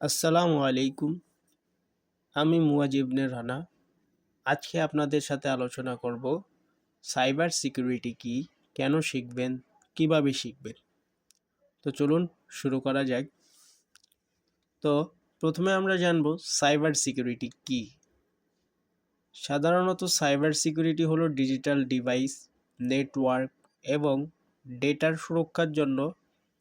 আসসালামু আলাইকুম। আমি মুয়াজিবনে রানা। আজকে আপনাদের সাথে আলোচনা করব, সাইবার সিকিউরিটি কি, কেন শিখবেন, কীভাবে শিখবেন? তো চলুন শুরু করা যাক। তো প্রথমে আমরা জানব, সাইবার সিকিউরিটি কি? সাধারণত সাইবার সিকিউরিটি হলো ডিজিটাল ডিভাইস, নেটওয়ার্ক এবং ডেটার সুরক্ষার জন্য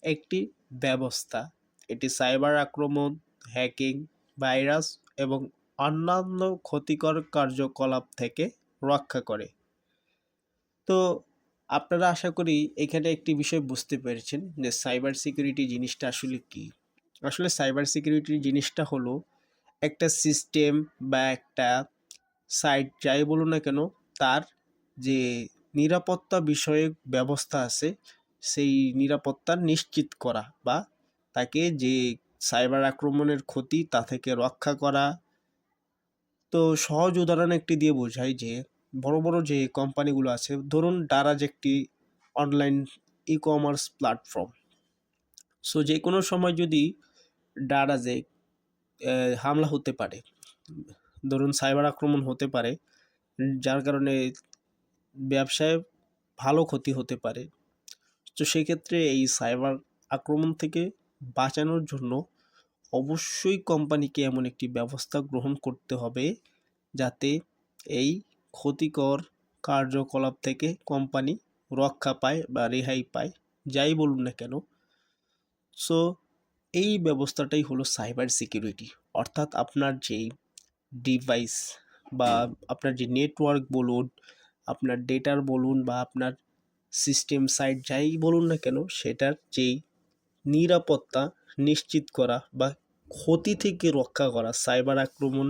একটি ব্যবস্থা। এটি সাইবার আক্রমণ হ্যাকিং, ভাইরাস এবং অন্যান্য ক্ষতিকর কার্যকলাপ থেকে রক্ষা করে। তো আপনারা আশা করি এখানে একটি বিষয় বুঝতে পেরেছেন যে সাইবার সিকিউরিটি জিনিসটা আসলে কি। আসলে সাইবার সিকিউরিটি জিনিসটা হলো একটা সিস্টেম বা একটা সাইট যাই বলুন না কেন, তার যে নিরাপত্তা বিষয়ক ব্যবস্থা আছে, সেই নিরাপত্তা নিশ্চিত করা বা তাকে যে সাইবার আক্রমণের ক্ষতি, তা থেকে রক্ষা করা। তো সহজ উদাহরণ একটি দিয়ে বোঝাই যে, বড় বড় যে কোম্পানিগুলো আছে, ধরুন ডারাজ একটি online e commerce platform so যে কোনো সময় যদি ডারাজে হামলা হতে পারে, ধরুন সাইবার আক্রমণ হতে পারে, যার কারণে ব্যবসায় ভালো ক্ষতি হতে পারে। তো সেক্ষেত্রে এই সাইবার আক্রমণ থেকে বাঁচানোর জন্য অবশ্যই কোম্পানিকে এমন একটি ব্যবস্থা গ্রহণ করতে হবে যাতে এই ক্ষতিকর কার্যকলাপ থেকে কোম্পানি রক্ষা পায় বা রেহাই পায়, যাই বলুন না কেন। সো এই ব্যবস্থাটাই হলো সাইবার সিকিউরিটি অর্থাৎ আপনার যেই ডিভাইস বা আপনার যে নেটওয়ার্ক বলুন, আপনার ডেটার বলুন বা আপনার সিস্টেম সাইট যাই বলুন না কেন, সেটার যেই নিরাপত্তা নিশ্চিত করা বা ক্ষতি থেকে রক্ষা করা, সাইবার আক্রমণ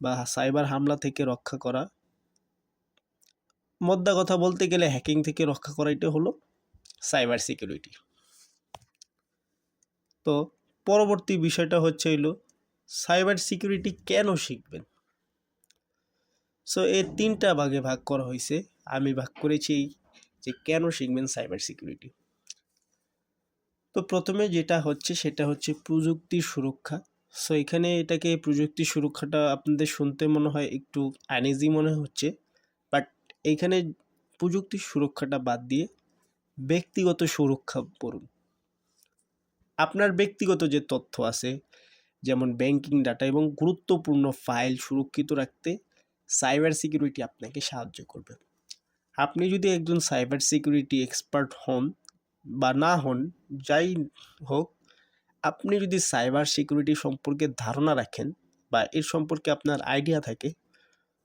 বা সাইবার হামলা থেকে রক্ষা করা। মদ্দা কথা বলতে গেলে হ্যাকিং থেকে রক্ষা করা এটা হলো সাইবার সিকিউরিটি তো পরবর্তী বিষয়টা হচ্ছে হইল সাইবার সিকিউরিটি কেন শিখবেন? সো এর তিনটা ভাগে ভাগ করা হয়েছে আমি ভাগ করেছি যে কেন শিখবেন সাইবার সিকিউরিটি তো প্রথমে যেটা হচ্ছে সেটা হচ্ছে প্রযুক্তি সুরক্ষা। সো এখানে এটাকে প্রযুক্তি সুরক্ষাটা আপনাদের শুনতে মনে হয় একটু আনইজি মনে হচ্ছে। বাট এইখানে প্রযুক্তি সুরক্ষাটা বাদ দিয়ে ব্যক্তিগত সুরক্ষা পড়ুন। আপনার ব্যক্তিগত যে তথ্য আছে, যেমন ব্যাংকিং ডাটা এবং গুরুত্বপূর্ণ ফাইল সুরক্ষিত রাখতে সাইবার সিকিউরিটি আপনাকে সাহায্য করবে। আপনি যদি একজন সাইবার সিকিউরিটি এক্সপার্ট হন বা না হন, যাই হোক, আপনি যদি সাইবার সিকিউরিটি সম্পর্কে ধারণা রাখেন বা এর সম্পর্কে আপনার আইডিয়া থাকে,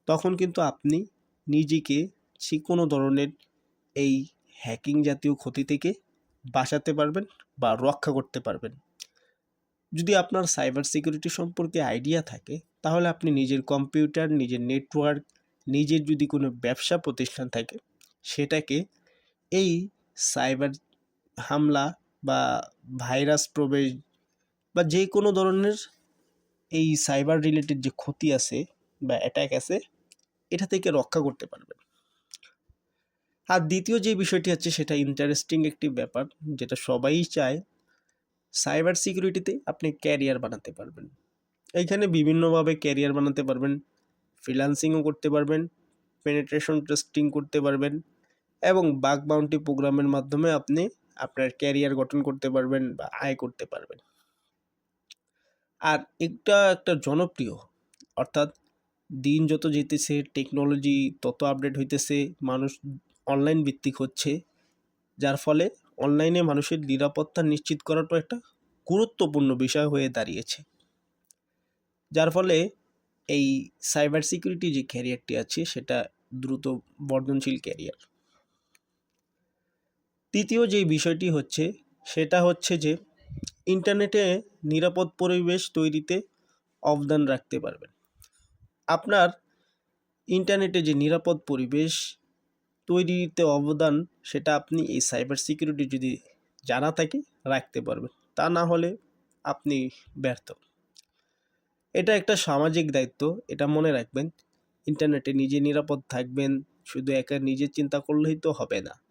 তখন কিন্তু আপনি নিজেকে যে কোনো ধরনের এই হ্যাকিং জাতীয় ক্ষতি থেকে বাঁচাতে পারবেন বা রক্ষা করতে পারবেন। যদি আপনার সাইবার সিকিউরিটি সম্পর্কে আইডিয়া থাকে, তাহলে আপনি নিজের কম্পিউটার নিজের নেটওয়ার্ক নিজের যদি কোনো ব্যবসা প্রতিষ্ঠান থাকে, সেটাকে এই সাইবার হামলা বা ভাইরাস প্রবেশ বা যে কোনো ধরনের এই সাইবার রিলেটেড যে ক্ষতি আছে বা অ্যাট্যাক আছে, এটা থেকে রক্ষা করতে পারবেন আর দ্বিতীয় যে বিষয়টি আছে সেটা ইন্টারেস্টিং একটি ব্যাপার, যেটা সবাই চায় সাইবার সিকিউরিটিতে আপনি ক্যারিয়ার বানাতে পারবেন। এইখানে বিভিন্নভাবে ক্যারিয়ার বানাতে পারবেন ফ্রিলান্সিংও করতে পারবেন পেনেট্রেশন টেস্টিং করতে পারবেন, এবং বাগ বাউন্টি প্রোগ্রামের মাধ্যমে আপনি আপনার ক্যারিয়ার গঠন করতে পারবেন বা আয় করতে পারবেন। আর এটা একটা জনপ্রিয়, অর্থাৎ দিন যত যেতেছে টেকনোলজি তত আপডেট হইতেছে, মানুষ অনলাইন ভিত্তিক হচ্ছে, যার ফলে অনলাইনে মানুষের নিরাপত্তা নিশ্চিত করাটা একটা গুরুত্বপূর্ণ বিষয় হয়ে দাঁড়িয়েছে। যার ফলে এই সাইবার সিকিউরিটি যে ক্যারিয়ারটি আছে, সেটা দ্রুত বর্ধনশীল ক্যারিয়ার তৃতীয় যে বিষয়টি হচ্ছে, সেটা হচ্ছে যে ইন্টারনেটে নিরাপদ পরিবেশ তৈরিতে অবদান রাখতে পারবেন। আপনার ইন্টারনেটে যে নিরাপদ পরিবেশ তৈরিতে অবদান, সেটা আপনি এই সাইবার সিকিউরিটি যদি জানা থাকে, রাখতে পারবেন। তা না হলে আপনি ব্যর্থ। এটা একটা সামাজিক দায়িত্ব, এটা মনে রাখবেন। ইন্টারনেটে নিজে নিরাপদ থাকবেন, শুধু একা নিজে চিন্তা করলেই তো হবে না।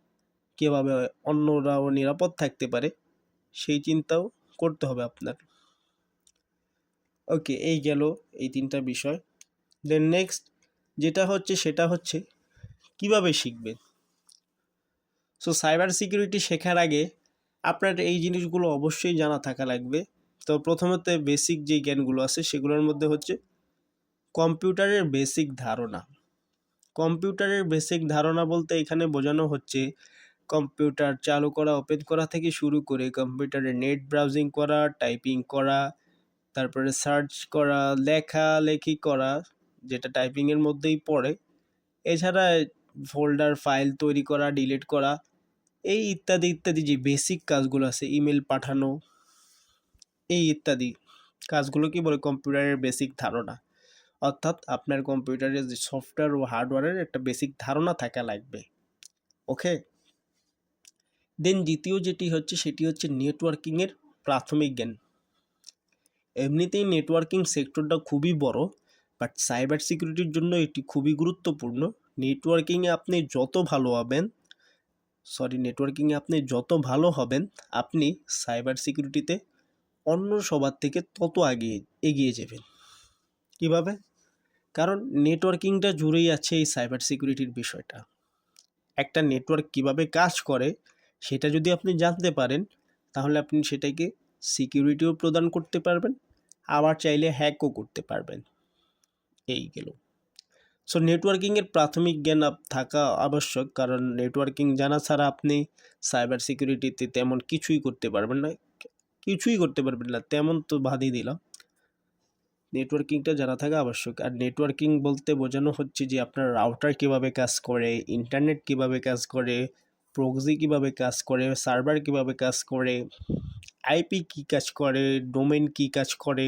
কীভাবে অন্যরাও নিরাপদ থাকতে পারে, সেই চিন্তাও করতে হবে আপনার। ওকে এই গেল এই তিনটা বিষয়। দেন নেক্সট যেটা হচ্ছে সেটা হচ্ছে কীভাবে শিখবেন? সো সাইবার সিকিউরিটি শেখার আগে আপনার এই জিনিসগুলো অবশ্যই জানা থাকা লাগবে। তো প্রথমত বেসিক যে জ্ঞানগুলো আছে সেগুলোর মধ্যে হচ্ছে কম্পিউটারের বেসিক ধারণা। কম্পিউটারের বেসিক ধারণা বলতে এখানে বোঝানো হচ্ছে কম্পিউটার চালু করা ওপেন করা থেকে শুরু করে কম্পিউটারে নেট ব্রাউজিং করা টাইপিং করা, তারপরে সার্চ করা লেখালেখি করা, যেটা টাইপিংয়ের মধ্যেই পড়ে। এছাড়া ফোল্ডার ফাইল তৈরি করা ডিলিট করা, এই ইত্যাদি ইত্যাদি যে বেসিক কাজগুলো আছে ইমেল পাঠানো, এই ইত্যাদি কাজগুলো কি বলে? কম্পিউটারের বেসিক ধারণা। অর্থাৎ আপনার কম্পিউটারের যে সফটওয়্যার ও হার্ডওয়্যারের একটা বেসিক ধারণা থাকা লাগবে। ওকে দেন দ্বিতীয় যেটি হচ্ছে, সেটি হচ্ছে নেটওয়ার্কিংয়ের প্রাথমিক জ্ঞান। এমনিতেই নেটওয়ার্কিং সেক্টরটা খুবই বড় বাট সাইবার সিকিউরিটির জন্য এটি খুবই গুরুত্বপূর্ণ। নেটওয়ার্কিংয়ে আপনি যত ভালো হবেন সরি নেটওয়ার্কিংয়ে আপনি যত ভালো হবেন, আপনি সাইবার সিকিউরিটিতে অন্য সবার থেকে তত আগে এগিয়ে যাবেন। কীভাবে? কারণ নেটওয়ার্কিংটা জুড়েই আছে এই সাইবার সিকিউরিটির বিষয়টা। একটা নেটওয়ার্ক কীভাবে কাজ করে সেটা যদি আপনি জানতে পারেন, তাহলে আপনি সেটাকে সিকিউরিটিও প্রদান করতে পারবেন, আবার চাইলে হ্যাকও করতে পারবেন। এই গেল। সো নেটওয়ার্কিংয়ের প্রাথমিক জ্ঞান থাকা আবশ্যক, কারণ নেটওয়ার্কিং জানা ছাড়া আপনি সাইবার সিকিউরিটিতে তেমন কিছুই করতে পারবেন না। কিছুই করতে পারবেন না, তেমন তো বাদই দিলাম। নেটওয়ার্কিংটা জানা থাকা আবশ্যক, আর নেটওয়ার্কিং বলতে বোঝানো হচ্ছে যে আপনার রাউটার কীভাবে কাজ করে ইন্টারনেট কীভাবে কাজ করে প্রক্সি কীভাবে কাজ করে সার্ভার কীভাবে কাজ করে আইপি কি কাজ করে ডোমেন কি কাজ করে,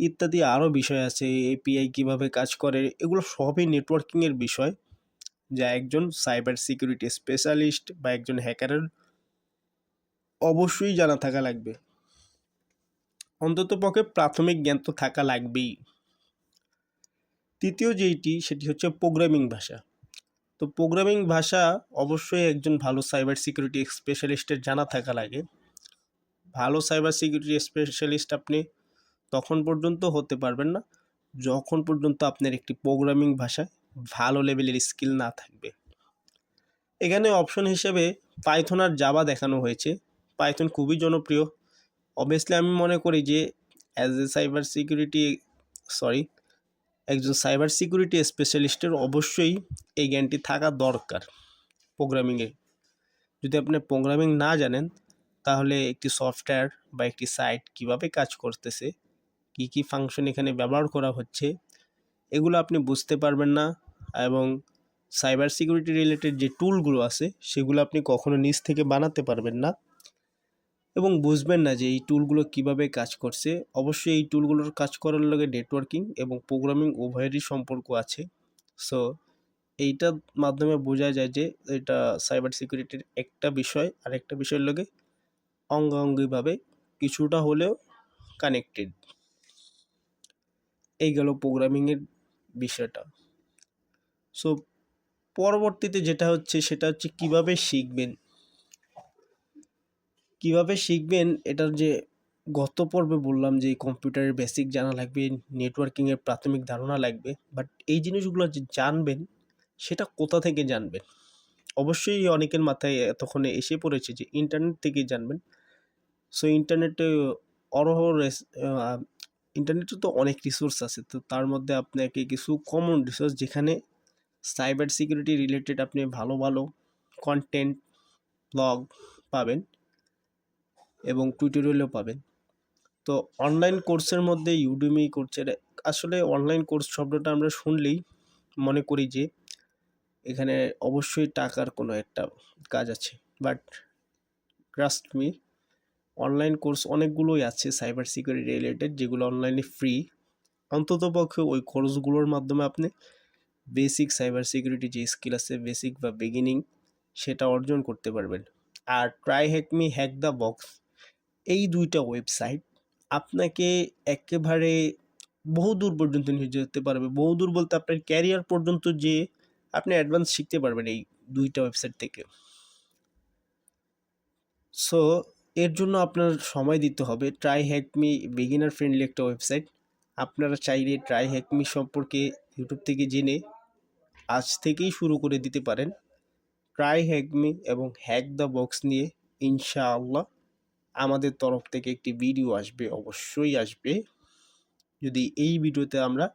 ইত্যাদি আরও বিষয় আছে এপিআই কীভাবে কাজ করে, এগুলো সবই নেটওয়ার্কিংয়ের বিষয়। যা একজন সাইবার সিকিউরিটি স্পেশালিস্ট বা একজন হ্যাকারের অবশ্যই জানা থাকা লাগবে। অন্তত পক্ষে প্রাথমিক জ্ঞান তো থাকা লাগবেই। তৃতীয় যেইটি, সেটি হচ্ছে প্রোগ্রামিং ভাষা। তো প্রোগ্রামিং ভাষা অবশ্যই একজন ভালো সাইবার সিকিউরিটি স্পেশালিস্টের জানা থাকা লাগে। ভালো সাইবার সিকিউরিটি স্পেশালিস্ট আপনি তখন পর্যন্ত হতে পারবেন না, যখন পর্যন্ত আপনার একটি প্রোগ্রামিং ভাষায় ভালো লেভেলের স্কিল না থাকবে। এখানে অপশন হিসেবে পাইথন আর জাবা দেখানো হয়েছে। পাইথন খুবই জনপ্রিয়। অবভিয়াসলি আমি মনে করি যে as a cyber security sorry একজন সাইবার সিকিউরিটি স্পেশালিস্টের অবশ্যই এই জ্ঞানটি থাকা দরকার প্রোগ্রামিংয়ে। যদি আপনি প্রোগ্রামিং না জানেন, তাহলে একটি সফটওয়্যার বা একটি সাইট কীভাবে কাজ করতেছে, কি কি ফাংশন এখানে ব্যবহার করা হচ্ছে, এগুলো আপনি বুঝতে পারবেন না এবং সাইবার সিকিউরিটি রিলেটেড যে টুলগুলো আছে, সেগুলো আপনি কখনো নিজ থেকে বানাতে পারবেন না। এবং বুঝবেন না যে এই টুলগুলো কীভাবে কাজ করছে। অবশ্যই এই টুলগুলোর কাজ করার লগে নেটওয়ার্কিং এবং প্রোগ্রামিং উভয়েরই সম্পর্ক আছে। সো এইটার মাধ্যমে বোঝা যায় যে এটা সাইবার সিকিউরিটির একটা বিষয়, আর একটা বিষয়ের লগে অঙ্গাঙ্গিভাবে কিছুটা হলেও কানেক্টেড এই গেল প্রোগ্রামিংয়ের বিষয়টা। সো পরবর্তীতে যেটা হচ্ছে সেটা হচ্ছে কীভাবে শিখবেন? কীভাবে শিখবেন? এটার যে গত পর্বে বললাম যে কম্পিউটারের বেসিক জানা লাগবে নেটওয়ার্কিংয়ের প্রাথমিক ধারণা লাগবে বাট এই জিনিসগুলো যে জানবেন, সেটা কোথা থেকে জানবেন? অবশ্যই অনেকের মাথায় এতক্ষণে এসে পড়েছে যে ইন্টারনেট থেকেই জানবেন। সো ইন্টারনেটে অরহ ইন্টারনেটে তো অনেক রিসোর্স আছে, তো তার মধ্যে আপনাকে কিছু কমন রিসোর্স যেখানে সাইবার সিকিউরিটি রিলেটেড আপনি ভালো ভালো কন্টেন্ট ব্লগ পাবেন। এবং টিউটোরিয়ালও পাবেন। তো অনলাইন কোর্সের মধ্যে ইউডিমি কোর্সের আসলে অনলাইন কোর্স শব্দটা আমরা শুনলেই মনে করি যে, এখানে অবশ্যই টাকার কোনো একটা কাজ আছে। But trust me online course অনেকগুলোই আছে সাইবার সিকিউরিটি রিলেটেড যেগুলো অনলাইনে ফ্রি অন্তত পক্ষে ওই কোর্সগুলোর মাধ্যমে আপনি বেসিক সাইবার সিকিউরিটি যে স্কিল আছে বেসিক বা বিগিনিং সেটা অর্জন করতে পারবেন। আর try hack me hack the box এই দুইটা ওয়েবসাইট আপনাকে একেবারে বহু দূর পর্যন্ত নিয়ে যেতে পারবে। বহু দূর বলতে আপনার ক্যারিয়ার পর্যন্ত যে আপনি অ্যাডভান্স শিখতে পারবেন এই দুইটা ওয়েবসাইট থেকে। সো এর জন্য আপনার সময় দিতে হবে। Try hack me beginner friendly একটা ওয়েবসাইট আপনারা চাইলে ট্রাই হ্যাকমি সম্পর্কে ইউটিউব থেকে জেনে আজ থেকেই শুরু করে দিতে পারেন। ট্রাই হ্যাকমি এবং হ্যাক দ্য বক্স নিয়ে ইনশাআল্লাহ আমাদের তরফ থেকে একটি ভিডিও আসবে, অবশ্যই আসবে। যদি এই ভিডিওতে আমরা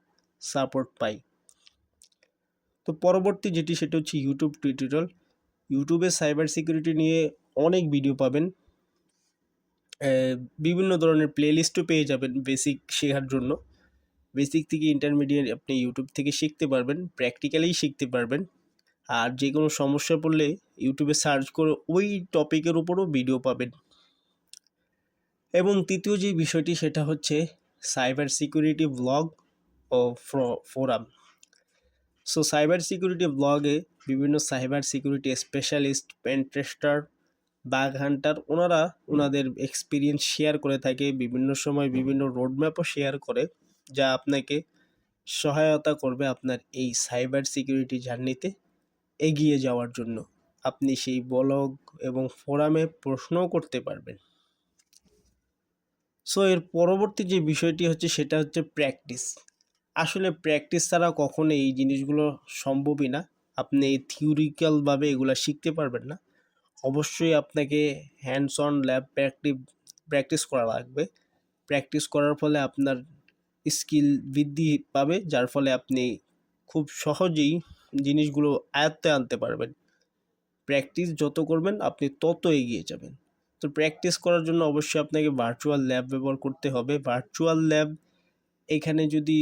সাপোর্ট পাই। তো পরবর্তী যেটি, সেটা হচ্ছে ইউটিউব টিউটোরিয়াল ইউটিউবে সাইবার সিকিউরিটি নিয়ে অনেক ভিডিও পাবেন। বিভিন্ন ধরনের প্লেলিস্টও পেয়ে যাবেন বেসিক শেখার জন্য। বেসিক থেকে ইন্টারমিডিয়েট আপনি ইউটিউব থেকে শিখতে পারবেন প্র্যাকটিক্যালি শিখতে পারবেন। আর যে কোনো সমস্যা পড়লে ইউটিউবে সার্চ করে ওই টপিকের উপরও ভিডিও পাবেন। এবং তৃতীয় যে বিষয়টি সেটা হচ্ছে সাইবার সিকিউরিটি ব্লগ ও ফোরাম সো সাইবার সিকিউরিটি ব্লগে বিভিন্ন cyber security specialist pentester bug hunter ওনারা ওনাদের এক্সপিরিয়েন্স শেয়ার করে থাকে, বিভিন্ন সময় বিভিন্ন রোডম্যাপও শেয়ার করে, যা আপনাকে সহায়তা করবে আপনার এই সাইবার সিকিউরিটি জার্নিতে এগিয়ে যাওয়ার জন্য। আপনি সেই ব্লগ এবং ফোরামে প্রশ্নও করতে পারবেন। সো এর পরবর্তী যে বিষয়টি হচ্ছে সেটা হচ্ছে প্র্যাকটিস আসলে প্র্যাকটিস ছাড়া কখনো এই জিনিসগুলো সম্ভবই না। আপনি থিওরিক্যালভাবে এগুলো শিখতে পারবেন না। অবশ্যই আপনাকে hands on lab practice practice করা লাগবে। প্র্যাকটিস করার ফলে আপনার স্কিল বৃদ্ধি পাবে, যার ফলে আপনি খুব সহজেই জিনিসগুলো আয়ত্তে আনতে পারবেন। প্র্যাকটিস যত করবেন, আপনি তত এগিয়ে যাবেন। তো প্র্যাকটিস করার জন্য অবশ্যই আপনাকে ভার্চুয়াল ল্যাব ব্যবহার করতে হবে। ভার্চুয়াল ল্যাব এখানে যদি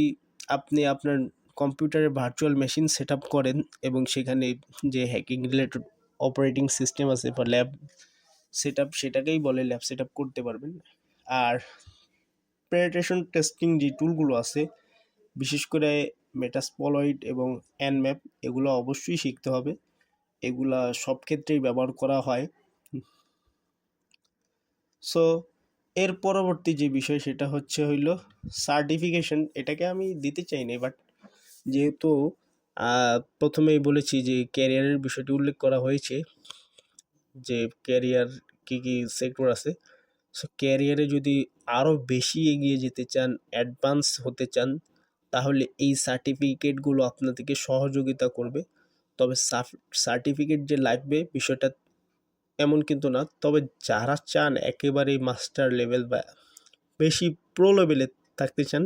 আপনি আপনার কম্পিউটারে ভার্চুয়াল মেশিন সেট করেন এবং সেখানে যে হ্যাকিং রিলেটেড অপারেটিং সিস্টেম আছে বা ল্যাব সেট সেটাকেই বলে ল্যাব সেট করতে পারবেন। আর প্রেটেশন টেস্টিং যে টুলগুলো আছে, বিশেষ করে মেটাস্পলয়েড এবং অ্যানম্যাপ এগুলো অবশ্যই শিখতে হবে। এগুলা সব ক্ষেত্রেই ব্যবহার করা হয়। সো এর পরবর্তী যে বিষয় সেটা হচ্ছে হইল সার্টিফিকেশন এটাকে আমি দিতে চাই না বাট যেহেতু প্রথমেই বলেছি যে ক্যারিয়ারের বিষয়টি উল্লেখ করা হয়েছে, যে ক্যারিয়ার কী কী সেক্টর আছে সো ক্যারিয়ারে যদি আরও বেশি এগিয়ে যেতে চান অ্যাডভান্স হতে চান, তাহলে এই সার্টিফিকেটগুলো আপনাদেরকে সহযোগিতা করবে। তবে সার্টিফিকেট যে লাগবে বিষয়টা এমন কিন্তু না। তবে যারা চান একেবারেই মাস্টার লেভেল বা বেশি প্রো লেভেলে থাকতে চান,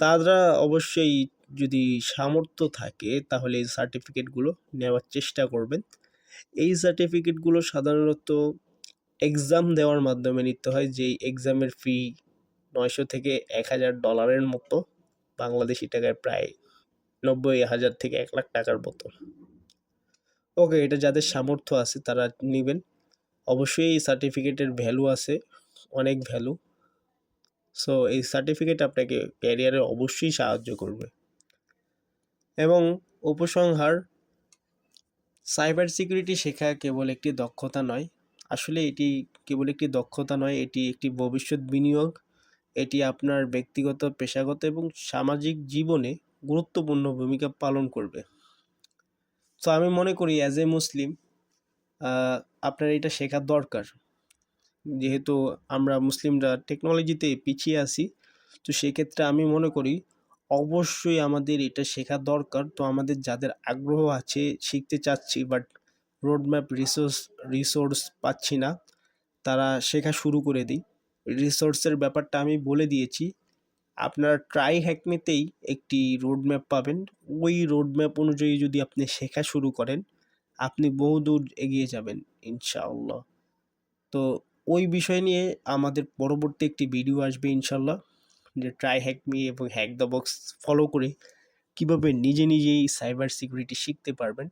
তারা অবশ্যই যদি সামর্থ্য থাকে তাহলে এই সার্টিফিকেটগুলো নেওয়ার চেষ্টা করবেন। এই সার্টিফিকেটগুলো সাধারণত এক্সাম দেওয়ার মাধ্যমে নিতে হয়, যেই এক্সামের ফি নয়শো থেকে এক হাজার ডলারের মতো, বাংলাদেশি টাকায় প্রায় নব্বই হাজার থেকে এক লাখ টাকার মতো। ওকে এটা যাদের সামর্থ্য আছে, তারা নেবেন। অবশ্যই এই সার্টিফিকেটের ভ্যালু আছে, অনেক ভ্যালু সো এই সার্টিফিকেট আপনাকে ক্যারিয়ারে অবশ্যই সাহায্য করবে। এবং উপসংহার সাইবার সিকিউরিটি শেখা কেবল একটি দক্ষতা নয়। আসলে এটি কেবল একটি দক্ষতা নয়, এটি একটি ভবিষ্যৎ বিনিয়োগ। এটি আপনার ব্যক্তিগত, পেশাগত এবং সামাজিক জীবনে গুরুত্বপূর্ণ ভূমিকা পালন করবে। তো আমি মনে করি অ্যাজ এ মুসলিম আপনার এটা শেখার দরকার। যেহেতু আমরা মুসলিমরা টেকনোলজিতে পিছিয়ে আছি, তো সেক্ষেত্রে আমি মনে করি অবশ্যই আমাদের এটা শেখা দরকার। তো আমাদের যাদের আগ্রহ আছে, শিখতে চাচ্ছি বাট রোডম্যাপ রিসোর্স রিসোর্স পাচ্ছি না, তারা শেখা শুরু করে দিই। রিসোর্সের ব্যাপারটা আমি বলে দিয়েছি আপনার ট্রাই হ্যাকমেতেই একটি রোডম্যাপ পাবেন। ওই রোডম্যাপ অনুযায়ী যদি আপনি শেখা শুরু করেন, আপনি বহুদূর এগিয়ে যাবেন, ইনশাআল্লাহ। তো ওই বিষয় নিয়ে আমাদের পরবর্তী একটি ভিডিও আসবে ইনশাল্লাহ যে ট্রাই হ্যাক মি এবং হ্যাক দ্য বক্স ফলো করে কীভাবে নিজে নিজেই সাইবার সিকিউরিটি শিখতে পারবেন।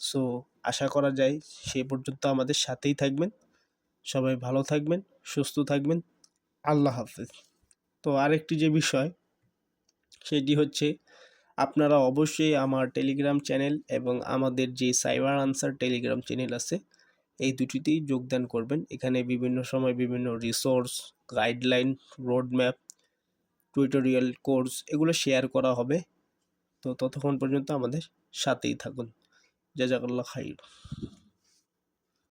সো আশা করা যায় সে পর্যন্ত আমাদের সাথেই থাকবেন। সবাই ভালো থাকবেন, সুস্থ থাকবেন। আল্লাহ হাফেজ। তো আরেকটি যে বিষয়, সেটি হচ্ছে আপনারা অবশ্যই আমার টেলিগ্রাম চ্যানেল এবং আমাদের যে সাইবার আনসার টেলিগ্রাম চ্যানেল আছে, এই দুটিতেই যোগদান করবেন। এখানে বিভিন্ন সময় বিভিন্ন resource guideline road map tutorial course এগুলো শেয়ার করা হবে। তো ততক্ষণ পর্যন্ত আমাদের সাথেই থাকুন। জাজাকাল্লাহ খাইর।